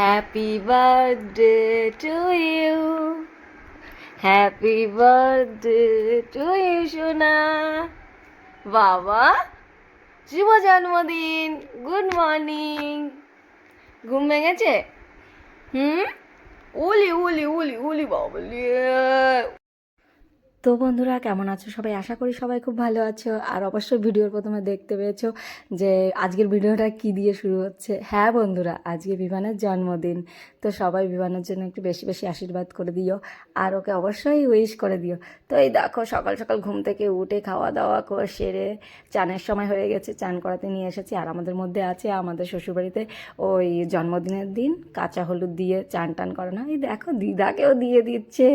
Happy birthday to you happy birthday to you সোনা বাবা শুভ জন্মদিন গুড মর্নিং ঘুম ভেঙেছে? হুম? উলি উলি উলি উলি, বাবলি। তো বন্ধুরা, কেমন আছো? সবাই আশা করি সবাই খুব ভালো আছো। আর অবশ্যই ভিডিওর প্রথমে দেখতে পেয়েছ যে আজকের ভিডিওটা কি দিয়ে শুরু হচ্ছে। হ্যাঁ বন্ধুরা, আজকে বিমানের জন্মদিন। তো সবাই বিমানের জন্য একটু বেশি বেশি আশীর্বাদ করে দিও। আর ওকে অবশ্যই উইশ করে দিও। তো এই দেখো, সকাল সকাল ঘুম থেকে উঠে খাওয়া দাওয়া করে সেরে চানের সময় হয়ে গেছে, চান করাতে নিয়ে এসেছি। আর আমাদের মধ্যে আছে আমাদের শ্বশুরবাড়িতে ওই জন্মদিনের দিন, কাঁচা হলুদ দিয়ে চান টান করানো। এই দেখো, দিদাকেও দিয়ে দিচ্ছে।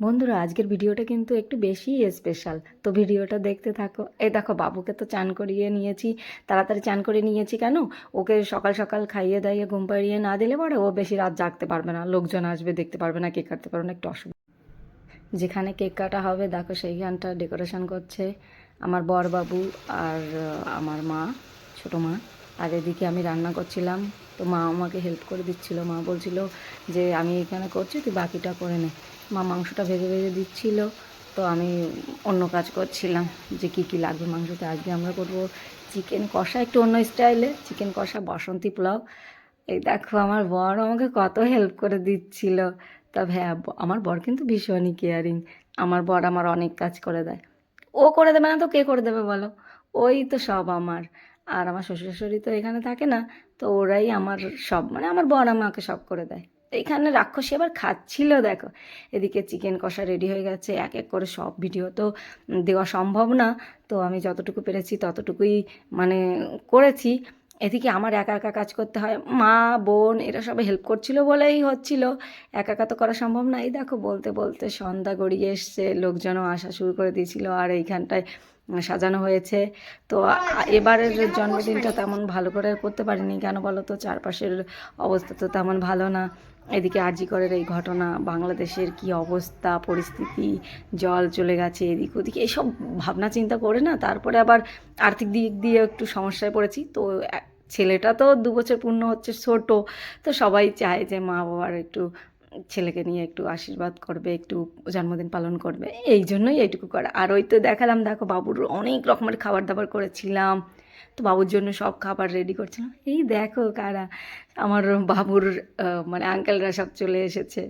বন্ধুরা, আজকের ভিডিওটা কিন্তু একটু বেশি স্পেশাল তো ভিডিওটা দেখতে থাকো। এই দেখো, বাবুকে তো চান করিয়ে নিয়েছি, তাড়াতাড়ি চান করে নিয়েছি কেন? ওকে সকাল সকাল খাইয়ে দাইয়ে ঘুম পাড়িয়ে না দিলে পরে ও বেশি রাত জাগতে পারবে না। লোকজন আসবে, দেখতে পারবে না, কেক কাটতে পারবে না, একটু অসুবিধা। যেখানে কেক কাটা হবে, দেখো সেইখানটা ডেকোরেশন করছে আমার বর বাবু আর আমার মা, ছোটো মা। আর এদিকে আমি রান্না করছিলাম। তো মা আমাকে হেল্প করে দিচ্ছিল। মা বলছিল যে, আমি এখানে করছি, তুই বাকিটা করে নে। মা মাংসটা ভেজে ভেজে দিচ্ছিল, তো আমি অন্য কাজ করছিলাম যে কী কী লাগবে মাংসতে। আজকে আমরা করব চিকেন কষা, একটু অন্য স্টাইলে, চিকেন কষা, বাসন্তী পোলাও। এই দেখো, আমার বর আমাকে কত হেল্প করে দিচ্ছিল। তবে হ্যাঁ আমার বর কিন্তু ভীষণই কেয়ারিং আমার বর আমার অনেক কাজ করে দেয়। ও করে দেবে না তো কে করে দেবে বলো? ওই তো সব আমার। আর আমার শ্বশুর শাশুড়ি তো এখানে থাকে না, তো ওরাই আমার সব মানে আমার বর আমাকে সব করে দেয়। এইখানে রাক্ষসী আবার খাচ্ছিল, দেখো। এদিকে চিকেন কষা রেডি হয়ে গেছে, এক এক করে সব ভিডিও তো দেওয়া সম্ভব না। তো আমি যতটুকু পেরেছি ততটুকুই মানে করেছি। এদিকে আমার একা একা কাজ করতে হয়, মা, বোন, এরা সবাই হেল্প করছিল বলেই হচ্ছিল। একা একা তো করা সম্ভব না। এই দেখো, বলতে বলতে সন্ধ্যা গড়িয়ে এসছে, লোকজনও আসা শুরু করে দিয়েছিল। আর এইখানটায় সাজানো হয়েছে। তো এবারের জন্মদিনটা তেমন ভালো করে করতে পারিনি কেন বলো তো? চারপাশের অবস্থা তো তেমন ভালো না। এদিকে আরজিকরের এই ঘটনা বাংলাদেশের কি অবস্থা পরিস্থিতি জল চলে গেছে এদিক ওদিকে এইসব ভাবনা চিন্তা করে না? তারপরে আবার আর্থিক দিক দিয়ে একটু সমস্যায় পড়েছি। তো ছেলেটা তো দু বছর পূর্ণ হচ্ছে ছোট। তো সবাই চায় যে মা বাবার একটু ছেলেকে নিয়ে একটু আশীর্বাদ করবে, একটু জন্মদিন পালন করবে, এই জন্যই এইটুকু করা। আর ওই তো দেখালাম, দেখো বাবুর অনেক রকমের খাবার দাবার করেছিলাম। তো বাবুর জন্য সব খাবার রেডি করছিলাম। এই দেখো কারা, আমার বাবুর মানে আঙ্কেলরা সব চলে এসেছে।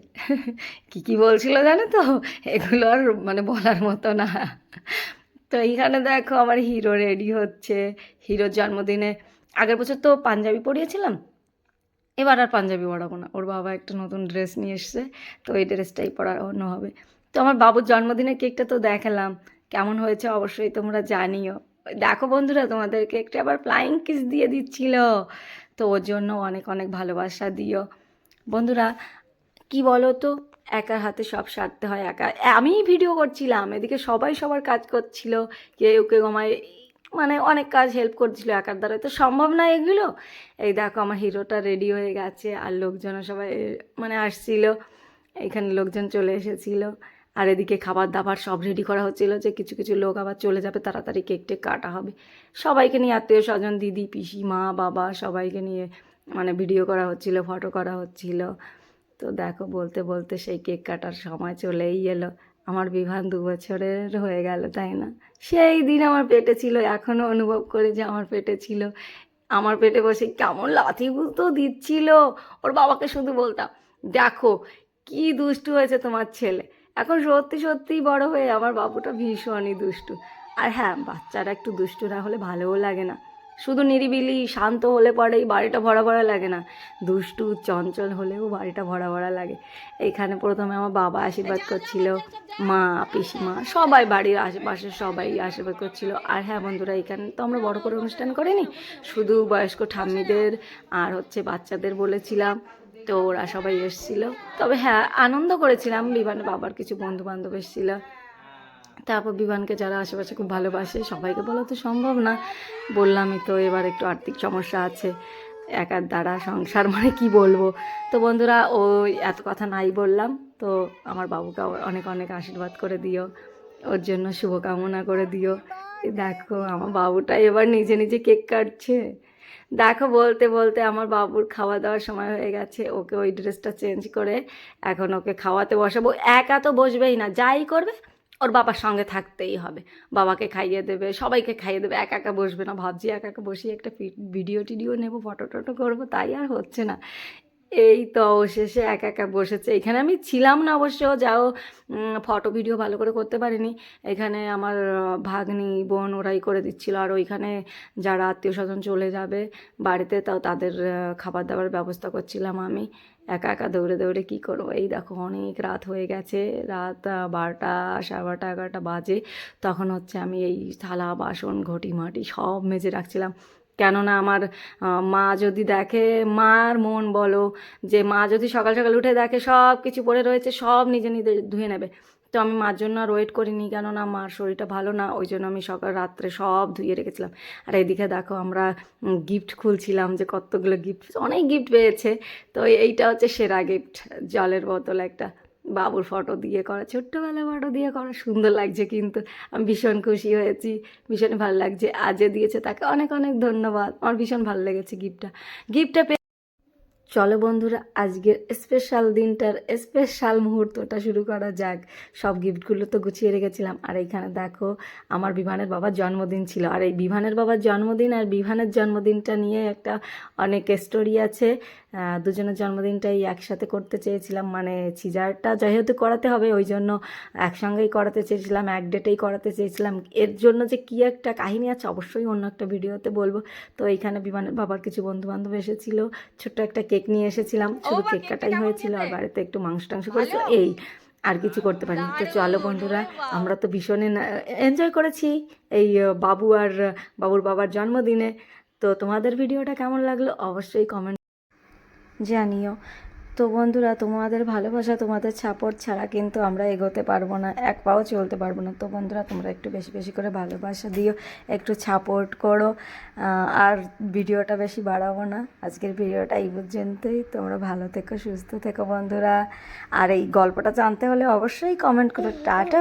কি কি বলছিল জানো তো? এগুলো আর মানে বলার মতো না। তো এইখানে দেখো আমার হিরো রেডি হচ্ছে। হিরোর জন্মদিনে আগের বছর তো পাঞ্জাবি পরিয়েছিলাম। এবার আর পাঞ্জাবি পরাবো না। ওর বাবা একটা নতুন ড্রেস নিয়ে এসছে, তো এই ড্রেসটাই পরানো হবে। তো আমার বাবুর জন্মদিনের কেকটা তো দেখালাম, কেমন হয়েছে অবশ্যই তোমরা জানিও। দেখো বন্ধুরা, তোমাদের কেকটা আবার ফ্লাইং কিস দিয়ে দিচ্ছিল। তো ওর জন্য অনেক অনেক ভালোবাসা দিও। বন্ধুরা, কি বলো তো একার হাতে সব সারতে হয়, একা। আমিই ভিডিও করছিলাম, এদিকে সবাই সবার কাজ করছিল, কেউ কেউ আমায় মানে অনেক কাজ হেল্প করছিল একার দ্বারা তো সম্ভব না এগুলো? এই দেখো আমার হিরোটা রেডি হয়ে গেছে, আর লোকজনও সবাই মানে আসছিল। এখানে লোকজন চলে এসেছিল। আর এদিকে খাবার দাবার সব রেডি করা হচ্ছিল যে কিছু কিছু লোক আবার চলে যাবে, তাড়াতাড়ি কেক টেক কাটা হবে। সবাইকে নিয়ে আত্মীয় স্বজন, দিদি, পিসি, মা, বাবা সবাইকে নিয়ে মানে ভিডিও করা হচ্ছিল ফটো করা হচ্ছিল। তো দেখো বলতে বলতে সেই কেক কাটার সময় চলেই এলো। আমার বিভান দু বছরের হয়ে গেল, তাই না? সেই দিন আমার পেটে ছিল এখনও অনুভব করে যে আমার পেটে ছিল। আমার পেটে বসে কেমন লাথি তো দিচ্ছিল। ওর বাবাকে শুধু বলতাম, দেখো, কি দুষ্টু হয়েছে তোমার ছেলে। এখন সত্যি সত্যিই বড় হয়ে আমার বাবুটা ভীষণই দুষ্টু। আর হ্যাঁ বাচ্চারা একটু দুষ্টু না হলে ভালোও লাগে না। শুধু নিরিবিলি, শান্ত হলে পরেই বাড়িটা ভরা ভরা লাগে না। দুষ্টু, চঞ্চল হলেও বাড়িটা ভরা ভরা লাগে। এইখানে প্রথমে আমার বাবা আশীর্বাদ করছিল, মা, পিসিমা, সবাই বাড়ির আশেপাশে সবাই আশীর্বাদ করছিল। আর হ্যাঁ বন্ধুরা, এখানে তো আমরা বড় করে অনুষ্ঠান করিনি, শুধু বয়স্ক ঠাম্মিদের আর হচ্ছে বাচ্চাদের বলেছিলাম। তো ওরা সবাই এসেছিল। তবে হ্যাঁ আনন্দ করেছিলাম। বিমানের বাবার কিছু বন্ধু বান্ধব এসেছিল। তারপর বিমানকে যারা আশেপাশে খুব ভালোবাসে, সবাইকে বলা তো সম্ভব না। বললামই তো, এবার একটু আর্থিক সমস্যা আছে, একার দ্বারা সংসার মানে কি বলব? তো বন্ধুরা, ওই এত কথা নাই বললাম। তো আমার বাবুকে অনেক অনেক আশীর্বাদ করে দিও। ওর জন্য শুভকামনা করে দিও। দেখো, আমার বাবুটা এবার নিজে নিজে কেক কাটছে। দেখো, বলতে বলতে আমার বাবুর খাওয়া দাওয়ার সময় হয়ে গেছে। ওকে ওই ড্রেসটা চেঞ্জ করে এখন ওকে খাওয়াতে বসাবো। একা তো বসবেই না, যাই করবে ওর বাবার সঙ্গে থাকতেই হবে। বাবাকে খাইয়ে দেবে, সবাইকে খাইয়ে দেবে। একা একা বসবে না। ভাবছি একা একা বসিয়ে একটা ভিডিও টিডিও নেব ফটো টটো করব, তাই আর হচ্ছে না। এই তো অবশেষে একা একা বসেছে। এখানে আমি ছিলাম না অবশ্য, যাও ফটো ভিডিও ভালো করে করতে পারিনি। এখানে আমার ভাগ্নি, বোন ওরাই করে দিচ্ছিল। আর ওইখানে যারা আত্মীয় স্বজন চলে যাবে বাড়িতে, তাও তাদের খাবার দাবার ব্যবস্থা করছিলাম আমি। একা একা দৌড়ে দৌড়ে কী করব? এই দেখো, অনেক রাত হয়ে গেছে। রাত বারোটা, সাড়ে বারোটা, এগারোটা বাজে। তখন হচ্ছে আমি এই থালা, বাসন ঘটি মাটি সব মেজে রাখছিলাম। কেননা আমার মা যদি দেখে, মার মন বলো, যে মা যদি সকাল সকাল উঠে দেখে সব কিছু পড়ে রয়েছে, সব নিজে নিজে ধুয়ে নেবে। তো আমি মার জন্য আর ওয়েট করিনি, কেননা মার শরীরটা ভালো না, ওই জন্য আমি সকাল, রাত্রে সব ধুয়ে রেখেছিলাম। আর এইদিকে দেখো আমরা গিফট খুলছিলাম যে কতগুলো গিফট অনেক গিফট পেয়েছে। তো এইটা হচ্ছে সেরা গিফট জলের বোতল একটা। বাবুর ফটো দিয়ে করা ছোট্টবেলা ফটো দিয়ে করা সুন্দর লাগছে কিন্তু। আমি ভীষণ খুশি হয়েছি, ভীষণ ভালো লাগছে। আজে দিয়েছে তাকে অনেক অনেক ধন্যবাদ। আমার ভীষণ ভালো লেগেছে গিফটটা গিফটটা পেয়ে চলো বন্ধুরা, আজকের স্পেশাল দিনটার স্পেশাল মুহূর্তটা শুরু করা যাক। সব গিফটগুলো তো গুছিয়ে রেখেছিলাম। আর এইখানে দেখো, আমার বিভানের বাবার জন্মদিন ছিল। আর এই বিভানের বাবার জন্মদিন আর বিভানের জন্মদিনটা নিয়ে একটা অনেক স্টোরি আছে। দুজনের জন্মদিনটাই একসাথে করতে চেয়েছিলাম। মানে সিজারটা যেহেতু করাতে হবে ওই জন্য একসঙ্গেই করাতে চেয়েছিলাম এক ডেটেই করাতে চেয়েছিলাম। এর জন্য যে কী একটা কাহিনী আছে অবশ্যই অন্য একটা ভিডিওতে বলব। তো এইখানে বিমানের বাবার কিছু বন্ধু বান্ধব এসেছিল ছোট্ট একটা কেক নিয়ে এসেছিলাম। শুধু কেক কাটাই হয়েছিল আর বাড়িতে একটু মাংস টাংস করেছিল এই আর কিছু করতে পারিনি। তো চলো বন্ধুরা আমরা তো ভীষণ এনজয় করেছি এই বাবু আর বাবুর বাবার জন্মদিনে। তো তোমাদের ভিডিওটা কেমন লাগল? অবশ্যই কমেন্ট জানিও। তো বন্ধুরা, তোমাদের ভালোবাসা, তোমাদের সাপোর্ট ছাড়া কিন্তু আমরা এগোতে পারব না, এক পাও চলতে পারব না। তো বন্ধুরা, তোমরা একটু বেশি বেশি করে ভালোবাসা দিও, একটু সাপোর্ট করো আর ভিডিওটা বেশি বাড়াবো না। আজকের ভিডিওটা এই পর্যন্তই। তোমরা ভালো থেকো, সুস্থ থেকো বন্ধুরা। আর এই গল্পটা জানতে হলে অবশ্যই কমেন্ট করো। টাটা